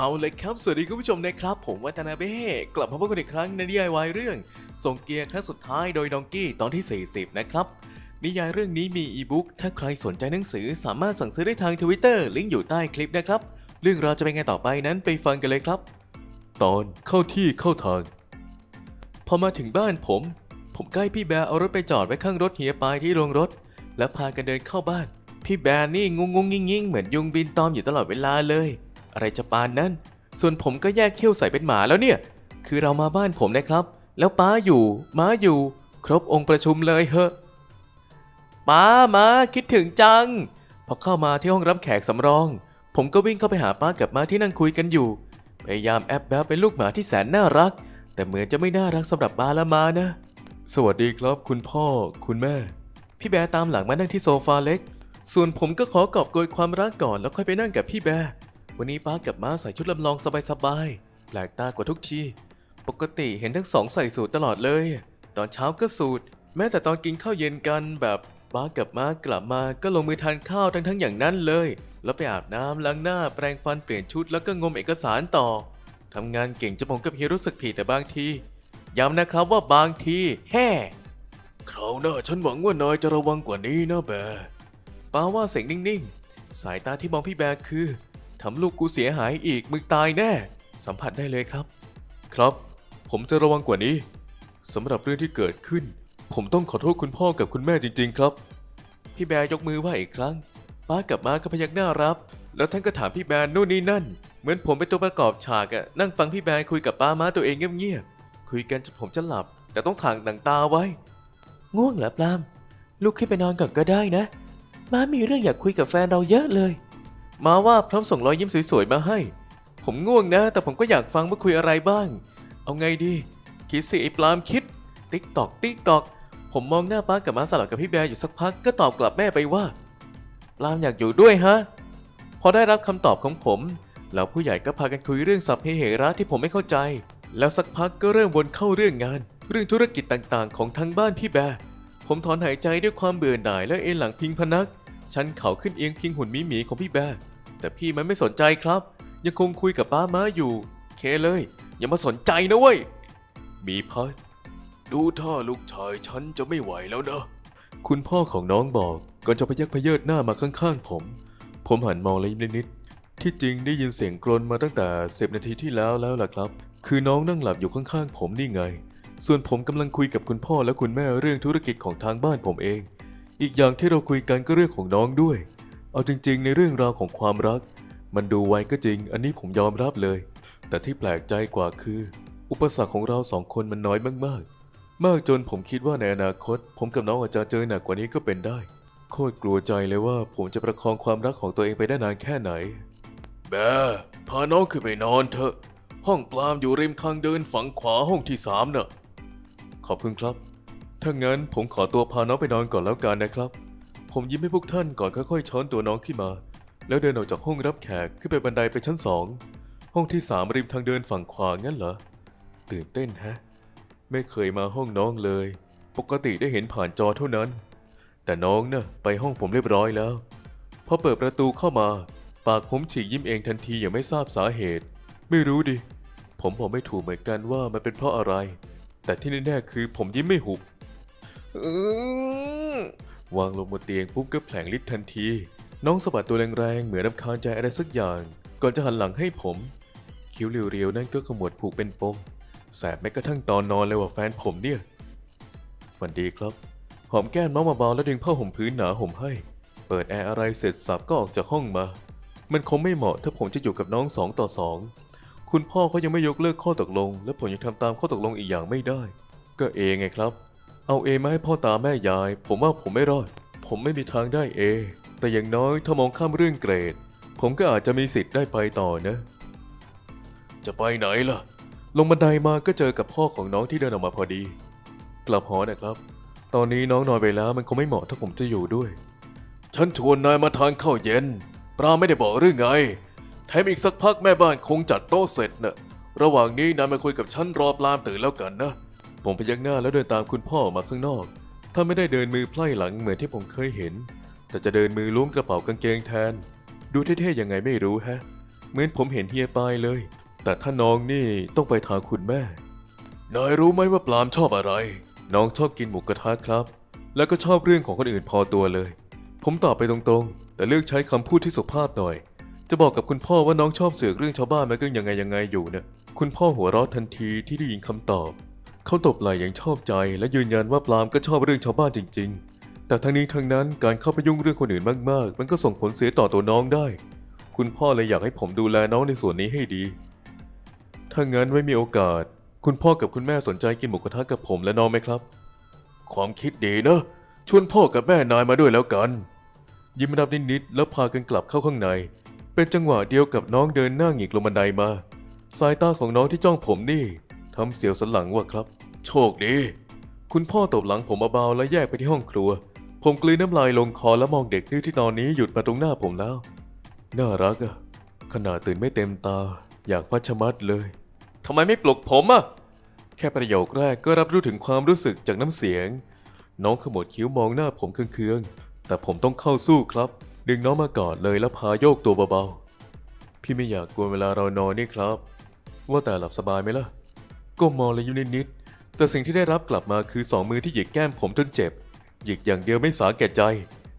เอาเลยครับ สวัสดีคุณผู้ชมนะครับ ผมวัตนาเบ้กลับมาพบกันอีกครั้งในนิยายวายเรื่อง ส่งเกียร์ครั้งสุดท้ายโดยดองกี้ตอนที่ 40 นะครับ นิยายเรื่องนี้มีอีบุ๊กถ้าใครสนใจหนังสือสามารถสั่งซื้อได้ทางทวิตเตอร์ลิงก์อยู่ใต้คลิปนะครับ เรื่องราวจะเป็นไงต่อไปนั้นไปฟังกันเลยครับ ตอนเข้าที่เข้าทาง พอมาถึงบ้านผม ผมใกล้พี่แบร์เอารถไปจอดไว้ข้างรถเฮียปายที่โรงรถ แล้วพากันเดินเข้าบ้าน พี่แบร์นี่งงงงงิงงิงเหมือนยุงบินตอมอยู่ตลอดเวลาเลย อะไรจะปานนั้น ส่วนผมก็แยกเขี้ยวใส่เป็นหมาแล้วเนี่ย คือเรามาบ้านผมนะครับ แล้วป้าอยู่ ม้าอยู่ ครบองค์ประชุมเลยเฮอะป้ามาคิดถึงจัง พอเข้ามาที่ห้องรับแขกสำรอง ผมก็วิ่งเข้าไปหาป้ากับม้าที่นั่งคุยกันอยู่ พยายามแอบแบลเป็นลูกหมาที่แสนน่ารัก แต่เหมือนจะไม่น่ารักสำหรับป้าและมานะ สวัสดีครับคุณพ่อ คุณแม่ พี่แบร์ตามหลังมานั่งที่โซฟาเล็ก ส่วนผมก็ขอกอบโกยความรักก่อนแล้วค่อยไปนั่งกับพี่แบร์ วันนี้ป้ากับม้าใส่ชุดลำลองสบายๆ แปลกตากว่าทุกที ปกติเห็นทั้งสองใส่สูทตลอดเลย ตอนเช้าก็สูท แม้แต่ตอนกินข้าวเย็นกันแบบป้ากับม้ากลับมาก็ลงมือทานข้าวทั้งๆอย่างนั้นเลย แล้วไปอาบน้ำล้างหน้าแปรงฟันเปลี่ยนชุดแล้วก็งมเอกสารต่อทำงานเก่งจนผมกับเฮียรู้สึกผิดแต่บางที ย้ำนะครับว่าบางทีแฮ่คราวหน้าฉันหวังว่านายจะระวังกว่านี้นะแบร์ป้าว่าเสียงนิ่งๆ สายตาที่มองพี่แบร์คือ ทำลูกกูเสียหายอีกมึงตายแน่ สัมผัสได้เลยครับ ครับ ผมจะระวังกว่านี้สำหรับเรื่องที่เกิดขึ้น ผมต้องขอโทษคุณพ่อกับคุณแม่จริง ๆ ครับ พี่แบร์ยกมือไหว้อีกครั้ง ป้ากับม้าก็พยักหน้ารับ แล้วท่านก็ถามพี่แบร์นู่นนี่นั่น เหมือนผมเป็นตัวประกอบฉากอะนั่งฟังพี่แบร์คุยกับป้าม้าตัวเองเงียบๆคุยกันจนผมจะหลับ แต่ต้องถ่างหนังตาไว้ ง่วงเหรอปลามลุกขึ้นไปนอนก่อนก็ได้นะ ม้ามีเรื่องอยากคุยกับแฟนเราเยอะเลย มาว่าพร้อมส่งรอยยิ้มสวยๆมาให้ ผมง่วงนะ แต่ผมก็อยากฟังว่าคุยอะไรบ้าง เอาไงดี คิดสิไอ้ปลามคิด ติ๊กตอกติ๊กตอก ผมมองหน้าป้ากับมาสลับกับพี่แบร์อยู่สักพักก็ตอบกลับแม่ไปว่า ปลามอยากอยู่ด้วยฮะ พอได้รับคำตอบของผมแล้วผู้ใหญ่ก็พากันคุยเรื่องสัพเพเหระที่ผมไม่เข้าใจ แล้วสักพักก็เริ่มวนเข้าเรื่องงาน เรื่องธุรกิจต่างๆ ของทางบ้านพี่แบร์ผมถอนหายใจด้วยความเบื่อหน่ายและเอนหลังพิงพนัก ชันเข่าขึ้นเอียงพิงหุ่นมีหมีของพี่แบร์ แต่พี่มันไม่สนใจครับ ยังคงคุยกับป้าม้าอยู่ เคเลย อย่ามาสนใจนะเว้ย มีพัดดูท่าลูกชายฉันจะไม่ไหวแล้วนะ คุณพ่อของน้องบอกก่อนจะพยักพเยิดหน้ามาข้างๆผม ผมหันมองเลยนิดๆที่จริงได้ยินเสียงกรนมาตั้งแต่สิบนาทีที่แล้วแล้วล่ะครับ คือน้องนั่งหลับอยู่ข้างๆผมนี่ไง ส่วนผมกำลังคุยกับคุณพ่อและคุณแม่เรื่องธุรกิจของทางบ้านผมเอง อีกอย่างที่เราคุยกันก็เรื่องของน้องด้วย เอาจริง ๆ ในเรื่องราวของความรัก มันดูไวก็จริง อันนี้ผมยอมรับเลย แต่ที่แปลกใจกว่าคือ อุปสรรคของเราสองคนมันน้อยมากๆ มากจนผมคิดว่าในอนาคต ผมกับน้องอาจจะเจอหนักกว่านี้ก็เป็นได้ โคตรกลัวใจเลยว่าผมจะประคองความรักของตัวเองไปได้นานแค่ไหนแบร์พาน้องขึ้นไปนอนเถอะ ห้องปลามอยู่ริมทางเดินฝั่งขวาห้องที่สามน่ะขอบคุณครับ ถ้างั้นผมขอตัวพาน้องไปนอนก่อนแล้วกันนะครับ ผมยิ้มให้พวกท่านก่อนค่อยๆช้อนตัวน้องขึ้นมา แล้วเดินออกจากห้องรับแขกขึ้นไปบันไดไปชั้นสองห้องที่สามริมทางเดินฝั่งขวางั้นเหรอตื่นเต้นฮะ ไม่เคยมาห้องน้องเลย ปกติได้เห็นผ่านจอเท่านั้น แต่น้องน่ะไปห้องผมเรียบร้อยแล้วพอเปิดประตูเข้ามา ปากผมฉีกยิ้มเองทันทีอย่างไม่ทราบสาเหตุ ไม่รู้ดิ ผมบอกไม่ถูกเหมือนกันว่ามันเป็นเพราะอะไร แต่ที่แน่ๆคือผมยิ้มไม่หุบอื้อ วางลงบนเตียงปุ๊บก็แผลงฤทธิ์ทันที น้องสะบัดตัวแรงๆ เหมือนรำคาญใจอะไรสักอย่าง ก่อนจะหันหลังให้ผม คิ้วเรียวๆ นั่นก็ขมวดผูกเป็นปมแสบแม้กระทั่งตอนนอนเลยว่าแฟนผมเนี่ยฝันดีครับ หอมแก้มน้องเบาๆแล้วดึงผ้าห่มพื้นหนาห่มให้ เปิดแอร์อะไรเสร็จสับก็ออกจากห้องมา มันคงไม่เหมาะถ้าผมจะอยู่กับน้องสองต่อสองคุณพ่อเขายังไม่ยกเลิกข้อตกลง และผมยังทำตามข้อตกลงอีกอย่างไม่ได้ ก็เอไงครับ เอาเอมาให้พ่อตาแม่ยาย ผมว่าผมไม่รอด ผมไม่มีทางได้เอ แต่อย่างน้อยถ้ามองข้ามเรื่องเกรด ผมก็อาจจะมีสิทธิ์ได้ไปต่อนะ จะไปไหนล่ะ ลงบันไดมาก็เจอกับพ่อของน้องที่เดินออกมาพอดี กลับหอนะครับ ตอนนี้น้องนอนไปแล้วมันคงไม่เหมาะถ้าผมจะอยู่ด้วย ฉันชวนนายมาทานข้าวเย็นปลาไม่ได้บอกหรือไง แถมอีกสักพักแม่บ้านคงจัดโต๊ะเสร็จนะระหว่างนี้นายมาคุยกับฉันรอปลามตื่นแล้วกันนะ ผมพยักหน้าแล้วเดินตามคุณพ่อออกมาข้างนอก ถ้าไม่ได้เดินมือไพล่หลังเหมือนที่ผมเคยเห็น แต่จะเดินมือล้วงกระเป๋ากางเกงแทน ดูเท่ๆยังไงไม่รู้แฮะ เหมือนผมเห็นเฮียปายเลย แต่ถ้าน้องนี่ต้องไปทางคุณแม่ นายรู้ไหมว่าปลามชอบอะไร น้องชอบกินหมูกระทะครับ แล้วก็ชอบเรื่องของคนอื่นพอตัวเลย ผมตอบไปตรงๆ แต่เลือกใช้คำพูดที่สุภาพหน่อย จะบอกกับคุณพ่อว่าน้องชอบเสือกเรื่องชาวบ้านมันก็ยังไงยังไงอยู่เนี่ยคุณพ่อหัวเราะทันทีที่ได้ยินคำตอบ เขาตบไหล่อย่างชอบใจ และยืนยันว่าปลามก็ชอบเรื่องชาวบ้านจริง ๆ แต่ทั้งนี้ทั้งนั้นการเข้าไปยุ่งเรื่องคนอื่นมากๆ มันก็ส่งผลเสียต่อตัวน้องได้ คุณพ่อเลยอยากให้ผมดูแลน้องในส่วนนี้ให้ดี ถ้างั้นไม่มีโอกาส คุณพ่อกับคุณแม่สนใจกินหมูกระทะกับผมและน้องไหมครับ ความคิดดีนะชวนพ่อกับแม่นายมาด้วยแล้วกัน ยิ้มรับนิดๆแล้วพากันกลับเข้าข้างใน เป็นจังหวะเดียวกับน้องเดินหน้าหงิกลงบันไดมา สายตาของน้องที่จ้องผมนี่ทำเสียวสันหลังว่าครับ โชคดี คุณพ่อตบหลังผมเบาๆและแยกไปที่ห้องครัว ผมกลืนน้ำลายลงคอและมองเด็กดื้อที่ตอนนี้หยุดมาตรงหน้าผมแล้ว น่ารักอะขนาดตื่นไม่เต็มตา อยากพัชมัดเลยทำไมไม่ปลุกผมอะแค่ประโยคแรกก็รับรู้ถึงความรู้สึกจากน้ำเสียง น้องขมวดคิ้วมองหน้าผมเคืองๆ แต่ผมต้องเข้าสู้ครับ ดึงน้องมากอดเลยแล้วพาโยกตัวเบาๆ พี่ไม่อยากกวนเวลาเรานอนนี่ครับ ว่าแต่หลับสบายไหมล่ะ ก็มองเลยยู่นิด แต่สิ่งที่ได้รับกลับมาคือสองมือที่หยิกแก้มผมจนเจ็บ หยิกอย่างเดียวไม่สาแก่ใจ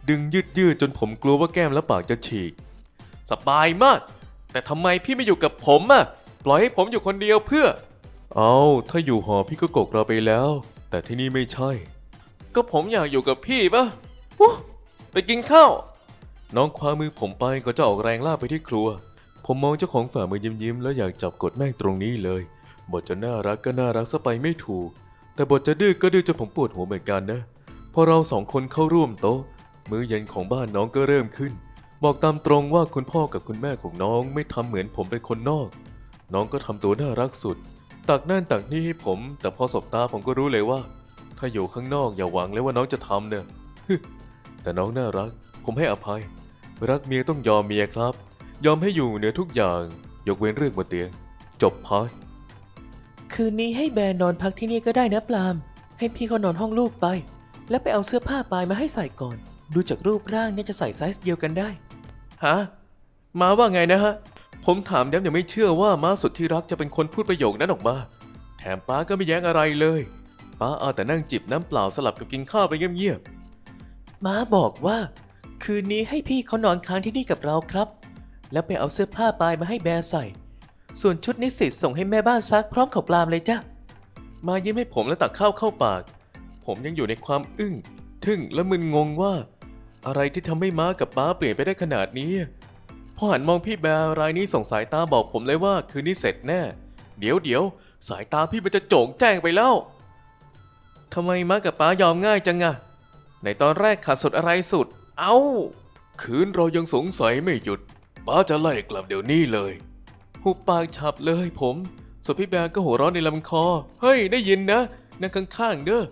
ดึงยืดยืดจนผมกลัวว่าแก้มและปากจะฉีก สบายมาก แต่ทำไมพี่ไม่อยู่กับผมอะปล่อยให้ผมอยู่คนเดียวเพื่อ เอาถ้าอยู่หอพี่ก็กกเราไปแล้ว แต่ที่นี่ไม่ใช่ ก็ผมอยากอยู่กับพี่ปะวู้ไปกินข้าว น้องคว้ามือผมไปก็จะออกแรงลากไปที่ครัว ผมมองเจ้าของฝ่ามือยิ้มยิ้มๆแล้วอยากจับกดแม่งตรงนี้เลย บทจะน่ารักก็น่ารักซะไปไม่ถูก แต่บทจะดื้อก็ดื้อจนผมปวดหัวเหมือนกันนะ พอเราสองคนเข้าร่วมโต๊ะ มื้อเย็นของบ้านน้องก็เริ่มขึ้น บอกตามตรงว่าคุณพ่อกับคุณแม่ของน้องไม่ทำเหมือนผมเป็นคนนอก น้องก็ทำตัวน่ารักสุด ตักนั่นตักนี่ให้ผม แต่พอสบตาผมก็รู้เลยว่า ถ้าอยู่ข้างนอกอย่าหวังเลยว่าน้องจะทำเนี่ยแต่น้องน่ารัก ผมให้อภัย รักเมียต้องยอมเมียครับ ยอมให้อยู่เหนือทุกอย่าง ยกเว้นเรื่องบนเตียง จบพาร์ คืนนี้ให้แบร์นอนพักที่นี่ก็ได้นะปลาม ให้พี่เขานอนห้องลูกไป แล้วไปเอาเสื้อผ้าปลายมาให้ใส่ก่อน ดูจากรูปร่างเนี่ยจะใส่ไซส์เดียวกันได้ ฮะ มาว่าไงนะฮะ ผมถามย้ำยังไม่เชื่อว่าม้าสุดที่รักจะเป็นคนพูดประโยคนั้นออกมา แถมป้าก็ไม่แย้งอะไรเลย ป้าเอาแต่นั่งจิบน้ำเปล่าสลับกับกินข้าวไปเงียบม้าบอกว่า คืนนี้ให้พี่เขานอนค้างที่นี่กับเราครับ แล้วไปเอาเสื้อผ้าปลายมาให้แบร์ใส่ ส่วนชุดนิสิตส่งให้แม่บ้านซักพร้อมของปลามเลยจ้ะ มายิ้มให้ผมแล้วตักข้าวเข้าปาก ผมยังอยู่ในความอึ้ง ทึ่งและมึนงงว่า อะไรที่ทำให้ม้ากับป้าเปลี่ยนไปได้ขนาดนี้ พอหันมองพี่แบร์รายนี้ส่งสายตาบอกผมเลยว่าคืนนี้เสร็จแน่ เดี๋ยวเดี๋ยวสายตาพี่มันจะโจงแจ้งไปแล้วทำไมม้ากับป้ายอมง่ายจังอะในตอนแรกขาดสุดอะไรสุด เอ้า คืนเรายังสงสัยไม่หยุดป้าจะไล่กลับเดี๋ยวนี้เลย หุบปากฉับเลยผม ส่วนพี่แบร์ก็หัวเร้อนในลำคอ เฮ้ย ได้ยินนะ นั่งข้างๆเด้อ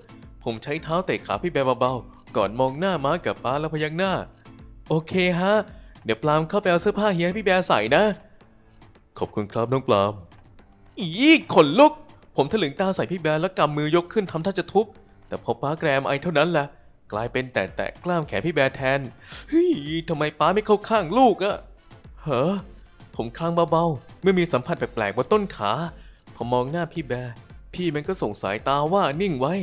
ผมใช้เท้าเตะขาพี่แบร์เบาๆ ก่อนมองหน้าม้ากับป้าแล้วพยักหน้า โอเคฮะ เดี๋ยวปลามเข้าไปเอาเสื้อผ้าเฮียให้พี่แบร์ใส่นะ ขอบคุณครับน้องปลาม อีขนลุก ผมถลึงตาใส่พี่แบร์แล้วกำมือยกขึ้นทำท่าจะทุบ แต่พอป้าแกรมไอเท่านั้นแหละกลายเป็นแต่แตะกล้ามแขนพี่แบร์แทน เฮ้ยทำไมป้าไม่เข้าข้างลูกอะเหรอ ผมคลางเบาๆ เมื่อมีสัมผัสแปลกๆบนต้นขาพอมองหน้าพี่แบร์พี่มันก็ส่งสายตาว่านิ่งไว้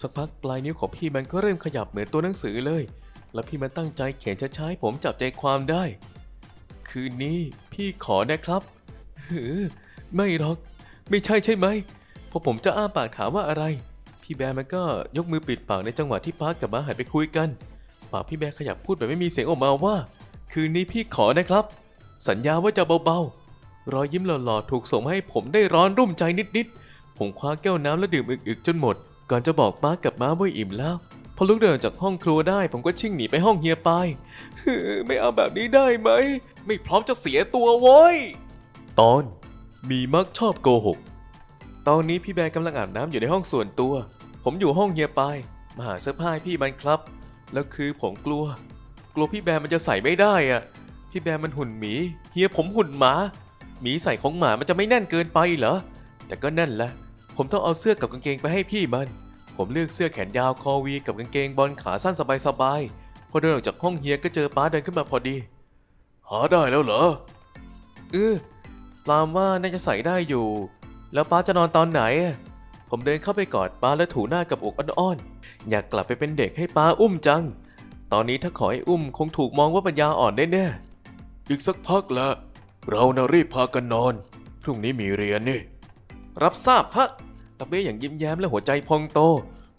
สักพักปลายนิ้วของพี่มันก็เริ่มขยับเหมือนตัวหนังสือเลย แล้วพี่มันตั้งใจเขียนช้าๆให้ผมจับใจความได้ คืนนี้พี่ขอนะครับหือไม่หรอก ไม่ใช่ใช่ไหมพอผมจะอ้าปากถามว่าอะไร พี่แบร์มันก็ยกมือปิดปากในจังหวะที่ปาร์คกับมาหันไปคุยกัน ปากพี่แบร์ขยับพูดแบบไม่มีเสียงออกมาว่า คืนนี้พี่ขอนะครับ สัญญาว่าจะเบาๆ รอยยิ้มหล่อๆ ถูกส่งมาให้ผมได้ร้อนรุ่มใจนิดๆ ผมคว้าแก้วน้ำและดื่มอึกๆ จนหมด ก่อนจะบอกป้ากับม้าว่าอิ่มแล้ว พอลุกเดินจากห้องครัวได้ ผมก็ชิ่งหนีไปห้องเฮียปายฮือไม่เอาแบบนี้ได้ไหม ไม่พร้อมจะเสียตัวโว้ย ตอน มีมักชอบโกหก ตอนนี้พี่แบร์กำลังอาบน้ำอยู่ในห้องส่วนตัว ผมอยู่ห้องเฮียปาย มาหาเสื้อผ้าให้พี่มันครับ แล้วคือผมกลัว กลัวพี่แบร์มันจะใส่ไม่ได้อะ พี่แบร์มันหุ่นหมี เฮียผมหุ่นหมา หมีใส่ของหมามันจะไม่แน่นเกินไปเหรอ แต่ก็นั่นแหละ ผมต้องเอาเสื้อกับกางเกงไปให้พี่มัน ผมเลือกเสื้อแขนยาวคอวีกับกางเกงบอลขาสั้นสบายๆ พอเดินออกจากห้องเฮียก็เจอป้าเดินขึ้นมาพอดี หาได้แล้วเหรอ เออปลามว่าน่าจะใส่ได้อยู่ แล้วป้าจะนอนตอนไหน ผมเดินเข้าไปกอดป้าและถูหน้ากับอกอ่อนๆ อยากกลับไปเป็นเด็กให้ป้าอุ้มจัง ตอนนี้ถ้าขอให้อุ้มคงถูกมองว่าปัญญาอ่อนแน่ๆ อีกสักพักละ เรานะรีบพากันนอน พรุ่งนี้มีเรียนนี่ รับทราบฮะตะเบ้อย่างยิ้มแย้มและหัวใจพองโต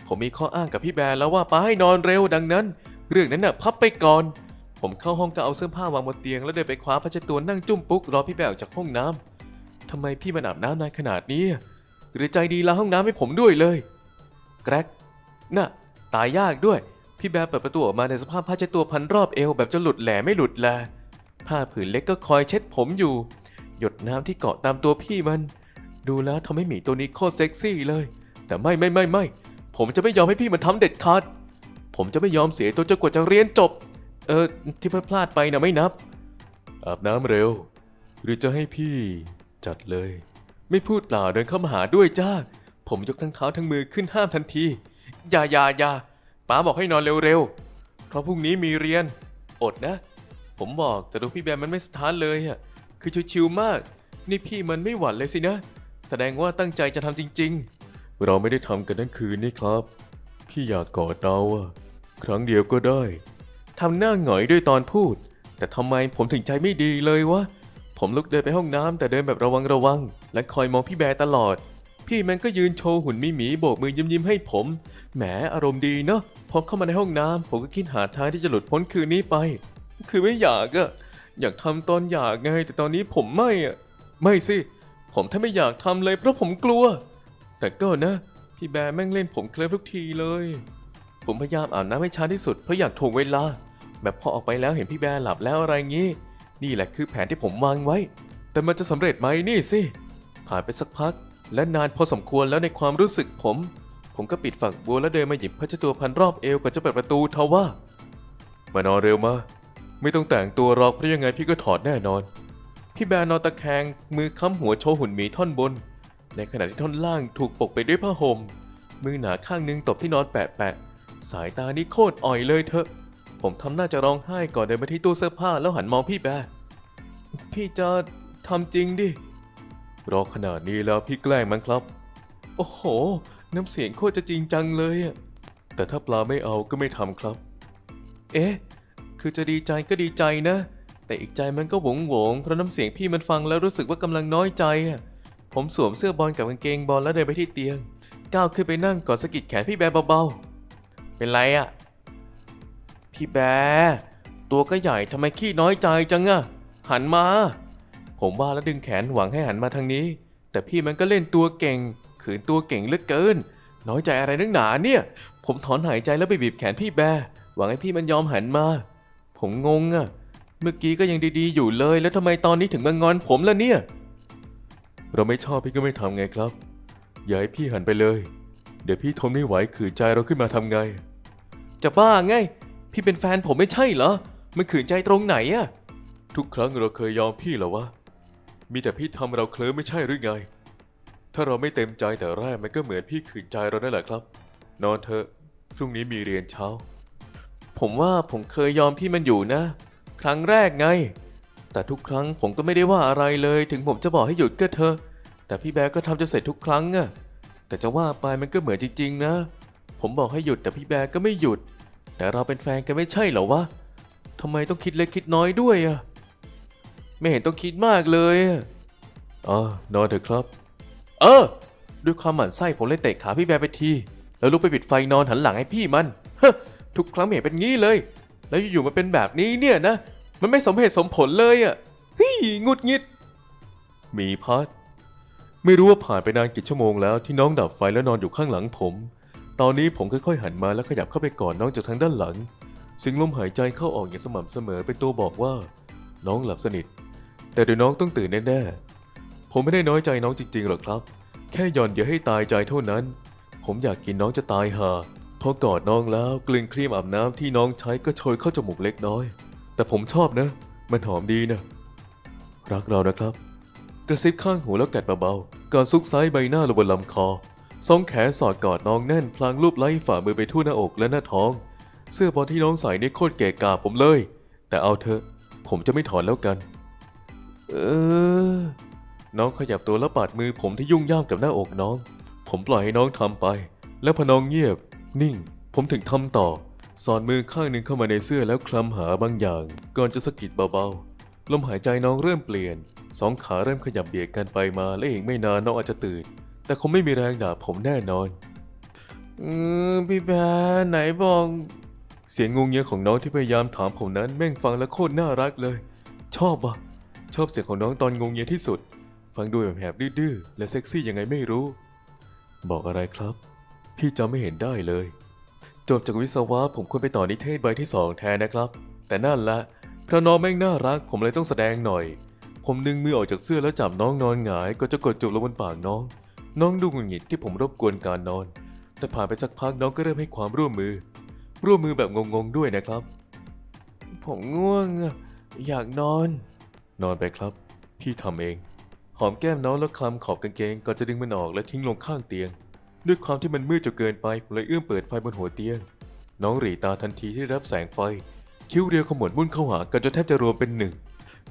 ผมมีข้ออ้างกับพี่แบร์แล้วว่าป้าให้นอนเร็วดังนั้น เรื่องนั้นน่ะพับไปก่อน ผมเข้าห้องก็เอาเสื้อผ้าวางบนเตียง แล้วเดินไปคว้าผ้าเช็ดตัวนั่งจุ้มปุ๊กรอพี่แบร์ออกจากห้องน้ำทำไมพี่มันอาบน้ำนานขนาดนี้ หรือใจดีล้างห้องน้ำให้ผมด้วยเลย แกรกน่ะตายยากด้วย พี่แบร์เปิดประตูออกมาในสภาพผ้าเช็ดตัวพันรอบเอวแบบจะหลุดแหล่ไม่หลุดแล ผ้าผืนเล็กก็คอยเช็ดผมอยู่ หยดน้ำที่เกาะตามตัวพี่มัน ดูแล้วทำให้หมีตัวนี้โคตรเซ็กซี่เลย แต่ไม่ไม่ไม่ไม่ผมจะไม่ยอมให้พี่มันทำเด็ดขาด ผมจะไม่ยอมเสียตัวจนกว่าจะเรียนจบ เออที่พลาดพลาดไปนะไม่นับ อาบน้ำเร็ว หรือจะให้พี่จัดเลย ไม่พูดเปล่าเดินเข้ามาหาด้วยจ้า ผมยกทั้งเท้าทั้งมือขึ้นห้ามทันที อย่าอย่าอย่าป้าบอกให้นอนเร็วๆ เพราะพรุ่งนี้มีเรียน อดนะ ผมบอกแต่ดูพี่แบมมันไม่สถานเลยอะคือชิวๆมาก นี่พี่มันไม่หวั่นเลยสินะ แสดงว่าตั้งใจจะทำจริง ๆ เราไม่ได้ทำกันทั้งคืนนี่ครับ พี่อยากกอดเราอะครั้งเดียวก็ได้ทำหน้าหงอยด้วยตอนพูด แต่ทำไมผมถึงใจไม่ดีเลยวะผมลุกเดินไปห้องน้ำแต่เดินแบบระวังระวัง และคอยมองพี่แบร์ตลอด พี่แมันก็ยืนโชว์หุ่นมิหมีโบกมือยิ้มยิ้มให้ผม แหมอารมณ์ดีเนาะพอเข้ามาในห้องน้ำผมก็คิดหาทางที่จะหลุดพ้นคืนนี้ไป คือไม่อยากอะอยากทำตอนอยากไง แต่ตอนนี้ผมไม่อะไม่สิ ผมแทบไม่อยากทำเลยเพราะผมกลัว แต่ก็นะ พี่แบร์แม่งเล่นผมเคลิ้มทุกทีเลย ผมพยายามอาบน้ำให้ช้าที่สุดเพราะอยากถ่วงเวลา แบบพอออกไปแล้วเห็นพี่แบร์หลับแล้วอะไรงี้ นี่แหละคือแผนที่ผมวางไว้ แต่มันจะสำเร็จไหมนี่สิ ผ่านไปสักพัก และนานพอสมควรแล้วในความรู้สึกผม ผมก็ปิดฝักบัวแล้วเดินมาหยิบผ้าเช็ดตัวพันรอบเอวก่อนจะเปิดประตูทว่า มานอนเร็วมา ไม่ต้องแต่งตัวหรอกเพราะยังไงพี่ก็ถอดแน่นอน พี่แบร์นอนตะแคงมือค้ำหัวโชว์หุ่นหมีท่อนบน ในขณะที่ท่อนล่างถูกปกไปด้วยผ้าห่ม มือหนาข้างนึงตบที่นอนแปะๆสายตานี่โคตรอ่อยเลยเถอะ ผมทำหน้าจะร้องไห้ก่อนเดินไปที่ตู้เสื้อผ้าแล้วหันมองพี่แบร์พี่จะทำจริงดิรอขนาดนี้แล้วพี่แกล้งมั้งครับ โอ้โห น้ำเสียงโคตรจะจริงจังเลยอะแต่ถ้าปลาไม่เอาก็ไม่ทำครับ เอ๊ะ คือจะดีใจก็ดีใจนะ แต่อีกใจมันก็หวงหวงเพราะน้ำเสียงพี่มันฟังแล้วรู้สึกว่ากำลังน้อยใจ ผมสวมเสื้อบอลกับกางเกงบอลแล้วเดินไปที่เตียง ก้าวขึ้นไปนั่งกอดสะกิดแขนพี่แบร์เบาๆ เป็นไรอะพี่แบร์ตัวก็ใหญ่ทำไมขี้น้อยใจจังอะหันมา ผมว่าแล้วดึงแขนหวังให้หันมาทางนี้ แต่พี่มันก็เล่นตัวเก่ง ขืนตัวเก่งเหลือเกิน น้อยใจอะไรนักหนาเนี่ย ผมถอนหายใจแล้วไปบีบแขนพี่แบร์หวังให้พี่มันยอมหันมา ผมงงอะเมื่อกี้ก็ยังดีๆอยู่เลย แล้วทำไมตอนนี้ถึงมางอนผมล่ะเนี่ย เราไม่ชอบพี่ก็ไม่ทำไงครับ อย่าให้พี่หันไปเลย เดี๋ยวพี่ทนไม่ไหวขืนใจเราขึ้นมาทำไง จะบ้าไง พี่เป็นแฟนผมไม่ใช่เหรอ มันขืนใจตรงไหนอะทุกครั้งเราเคยยอมพี่เหรอวะ มีแต่พี่ทำเราเคลิ้มไม่ใช่หรือไง ถ้าเราไม่เต็มใจแต่แรกมันก็เหมือนพี่ขืนใจเรานั่นแหละครับ นอนเถอะ พรุ่งนี้มีเรียนเช้า ผมว่าผมเคยยอมพี่มันอยู่นะ ครั้งแรกไง แต่ทุกครั้งผมก็ไม่ได้ว่าอะไรเลย ถึงผมจะบอกให้หยุดก็เถอะแต่พี่แบร์ก็ทำจะเสร็จทุกครั้งอะแต่จะว่าไปมันก็เหมือนจริง ๆ นะ ผมบอกให้หยุดแต่พี่แบร์ก็ไม่หยุด แต่เราเป็นแฟนกันไม่ใช่เหรอวะทำไมต้องคิดเล็กคิดน้อยด้วยอะไม่เห็นต้องคิดมากเลยอะอ๋อนอนเถอะครับ เออ ด้วยความหมั่นไส้ผมเลยเตะขาพี่แบร์ไปที แล้วลุกไปปิดไฟนอนหันหลังให้พี่มันเฮ้ ทุกครั้งไม่เห็นเป็นงี้เลย แล้วอยู่ๆมาเป็นแบบนี้เนี่ยนะ มันไม่สมเหตุสมผลเลยอะ่ะเฮ้ยงุดงิด มีพัด ไม่รู้ว่าผ่านไปนานกี่ชั่วโมงแล้วที่น้องดับไฟแล้วนอนอยู่ข้างหลังผม ตอนนี้ผมค่อยๆหันมาแล้วขยับเข้าไปกอดน้องจากทางด้านหลังสียงลมหายใจเข้าออกอย่างสม่ำเสมอเป็นตัวบอกว่า น้องหลับสนิท แต่เดี๋ยวน้องต้องตื่นแน่ๆ ผมไม่ได้น้อยใจน้องจริงๆหรอกครับ แค่หย่อนอย่าให้ตายใจเท่านั้น ผมอยากกินน้องจะตายห่า พอกอดน้องแล้วกลิ่นครีมอาบน้ำที่น้องใช้ก็โชยเข้าจมูกเล็กน้อย แต่ผมชอบนะ มันหอมดีนะ รักเรานะครับ กระซิบข้างหูแล้วกัดเบาๆก่อนซุกไซใบหน้าลงบนลำคอสองแขนสอดกอดน้องแน่นพลางรูปไล้ฝ่ามือไปทั่วหน้าอกและหน้าท้อง เสื้อบอลที่น้องใส่นี่โคตรเก๋กาผมเลย แต่เอาเถอะผมจะไม่ถอนแล้วกัน เออ น้องขยับตัวแล้วปาดมือผมที่ยุ่งย่ามกับหน้าอกน้อง ผมปล่อยให้น้องทำไป แล้วพอน้องเงียบ นิ่ง ผมถึงทำต่อ สอดมือข้างหนึ่งเข้ามาในเสื้อแล้วคลำหาบางอย่าง ก่อนจะสะกิดเบาๆ ลมหายใจน้องเริ่มเปลี่ยน สองขาเริ่มขยับเบียดกันไปมา และอีกไม่นานน้องอาจจะตื่น แต่คงไม่มีแรงด่าผมแน่นอนอืมพี่แบร์ไหนบอก เสียงงงเงียของน้องที่พยายามถามผมนั้นแม่งฟังแล้วโคตรน่ารักเลย ชอบปะชอบเสียงของน้องตอนงงเงียที่สุด ฟังดูแบบแหบดื้อๆและเซ็กซี่ยังไงไม่รู้ บอกอะไรครับ พี่จำไม่เห็นได้เลย จบจากวิศวะผมควรไปต่อนิเทศใบที่สองแทนนะครับ แต่นั่นละเพราะน้องแม่งน่ารัก ผมเลยต้องแสดงหน่อย ผมดึงมือออกจากเสื้อแล้วจับน้องนอนหงาย ก็จะกดจูบลงบนปากน้อง น้องดูหงุดหงิดที่ผมรบกวนการนอน แต่ผ่านไปสักพักน้องก็เริ่มให้ความร่วมมือ ร่วมมือแบบงงๆด้วยนะครับ ผมง่วงอะอยากนอน นอนไปครับ พี่ทำเอง หอมแก้มน้องแล้วคลำขอบกางเกงก่อนจะดึงมันออกและทิ้งลงข้างเตียง ด้วยความที่มันมืดจนเกินไปผมเลยเอื้อมเปิดไฟบนหัวเตียง น้องหรีตาทันทีที่รับแสงไฟ คิ้วเรียวขมวดมุ่นเข้าหากันจนแทบจะรวมเป็นหนึ่ง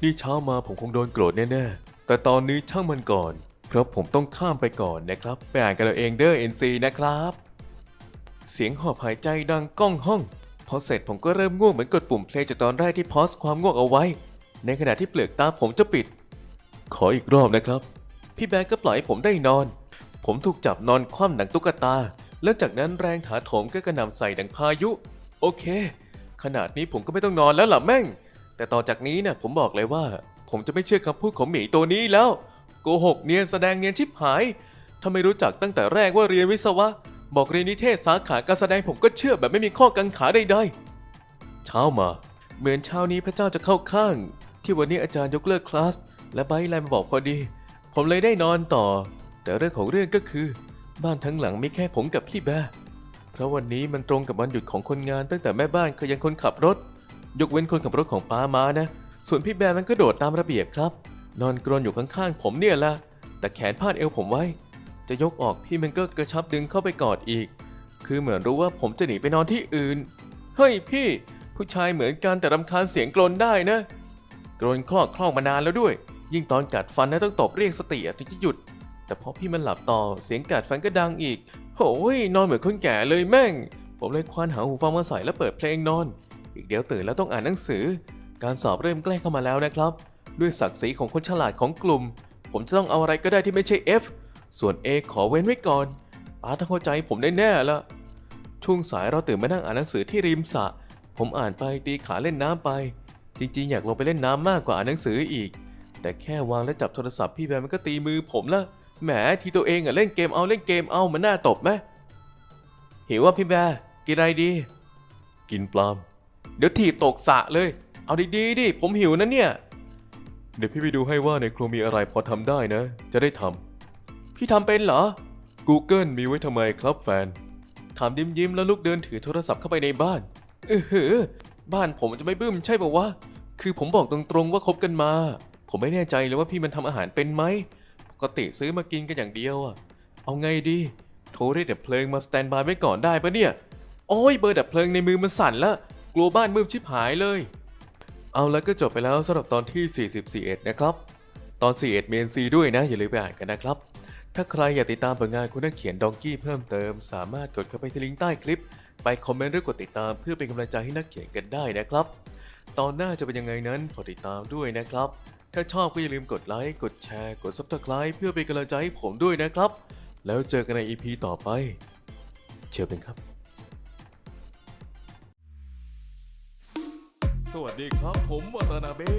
นี่เช้ามาผมคงโดนโกรธแน่ๆ แต่ตอนนี้ช่างมันก่อน เพราะผมต้องข้ามไปก่อนนะครับ ไปอ่านกันเอาเองเด้อ NC นะครับ เสียงหอบหายใจดังก้องห้อง พอเสร็จผมก็เริ่มง่วงเหมือนกดปุ่มเพลงจากตอนแรกที่พอสความง่วงเอาไว้ ในขณะที่เปลือกตาผมจะปิด ขออีกรอบนะครับ พี่แบงก์ก็ปล่อยให้ผมได้นอน ผมถูกจับนอนคว่ำหนังตุ๊กตา แล้วจากนั้นแรงถาโถมก็กระหน่ำใส่ดังพายุ โอเค ขนาดนี้ผมก็ไม่ต้องนอนแล้วล่ะแม่ง แต่ต่อจากนี้เนี่ยผมบอกเลยว่า ผมจะไม่เชื่อคำพูดของหมีตัวนี้แล้ว โกหกเนียนแสดงเนียนชิบหายถ้าไม่รู้จักตั้งแต่แรกว่าเรียนวิศวะ บอกเรียนนิเทศสาขาการแสดงผมก็เชื่อแบบไม่มีข้อกังขาใดๆเช้ามา เหมือนเช้านี้พระเจ้าจะเข้าข้าง ที่วันนี้อาจารย์ยกเลิกคลาส และไบไลน์มาบอกพอดี ผมเลยได้นอนต่อ แต่เรื่องของเรื่องก็คือ บ้านทั้งหลังมีแค่ผมกับพี่แบร์เพราะวันนี้มันตรงกับวันหยุดของคนงานตั้งแต่แม่บ้านเคยยังคนขับรถ ยกเว้นคนขับรถของป้ามานะ ส่วนพี่แบร์มันก็โดดตามระเบียบครับ นอนกรนอยู่ข้างๆผมเนี่ยละแต่แขนพาดเอวผมไว้ จะยกออกพี่มันก็กระชับดึงเข้าไปกอดอีก คือเหมือนรู้ว่าผมจะหนีไปนอนที่อื่นเฮ้ยพี่ ผู้ชายเหมือนกันแต่รำคาญเสียงกรนได้นะกรนคลอกคลอกมานานแล้วด้วย ยิ่งตอนกัดฟันนะต้องตบเรียกสติถึงจะหยุด แต่พอพี่มันหลับต่อเสียงกัดฟันก็ดังอีกโหยนอนเหมือนคนแก่เลยแม่ง ผมเลยควานหาหูฟังมาใส่แล้วเปิดเพลงนอน อีกเดี๋ยวตื่นแล้วต้องอ่านหนังสือ การสอบเริ่มใกล้เข้ามาแล้วนะครับ ด้วยศักดิ์ศรีของคนฉลาดของกลุ่ม ผมจะต้องเอาอะไรก็ได้ที่ไม่ใช่ F ส่วน A ขอเว้นไว้ก่อนป้าต้องเข้าใจผมได้แน่ละช่วงสายเราตื่นมานั่งอ่านหนังสือที่ริมสระผมอ่านไปตีขาเล่นน้ำไป จริงๆ อยากลงไปเล่นน้ำมากกว่าอ่านหนังสืออีก แต่แค่วางแล้วจับโทรศัพท์พี่แบร์มันก็ตีมือผมละ แหมทีตัวเองอะเล่นเกมเอาเล่นเกมเอามันน่าตบไหมหิวว่าพี่แบร์กินอะไรดี กินปลามเดี๋ยวถีบตกสะเลย เอาดีๆดิผมหิวนะเนี่ย เดี๋ยวพี่ไปดูให้ว่าในครัวมีอะไรพอทำได้นะ จะได้ทำพี่ทำเป็นเหรอ Google มีไว้ทำไมครับแฟน ถามยิ้มยิ้มแล้วลุกเดินถือโทรศัพท์เข้าไปในบ้านเออเหอบ้านผมจะไม่บึ้มใช่ป่าวะ คือผมบอกตรงๆว่าคบกันมา ผมไม่แน่ใจเลยว่าพี่มันทำอาหารเป็นไหม กติซื้อมากินกันอย่างเดียวอะเอาไงดี โทรเรียกดับเพลิงมาสแตนบายไว้ก่อนได้ปะเนี่ย โอ้ยเบอร์ดับเพลิงในมือมันสั่นละ กลัวบ้านมืดชิบหายเลย เอาแล้วก็จบไปแล้วสำหรับตอนที่ 44 นะครับ ตอน 41 เมนซีด้วยนะ อย่าลืมไปอ่านกันนะครับ ถ้าใครอยากติดตามผลงานคุณนักเขียนดองกี้เพิ่มเติม สามารถกดเข้าไปที่ลิงก์ใต้คลิป ไปคอมเมนต์หรือกดติดตามเพื่อเป็นกำลังใจให้นักเขียนกันได้นะครับ ตอนหน้าจะเป็นยังไงนั้นฝากติดตามด้วยนะครับ ถ้าชอบก็อย่าลืมกดไลค์ กดแชร์ กด Subscribe เพื่อเป็นกำลังใจให้ผมด้วยนะครับ แล้วเจอกันใน EP ต่อไป เชิญเป็นครับ สวัสดีครับผมวัตนาเบ้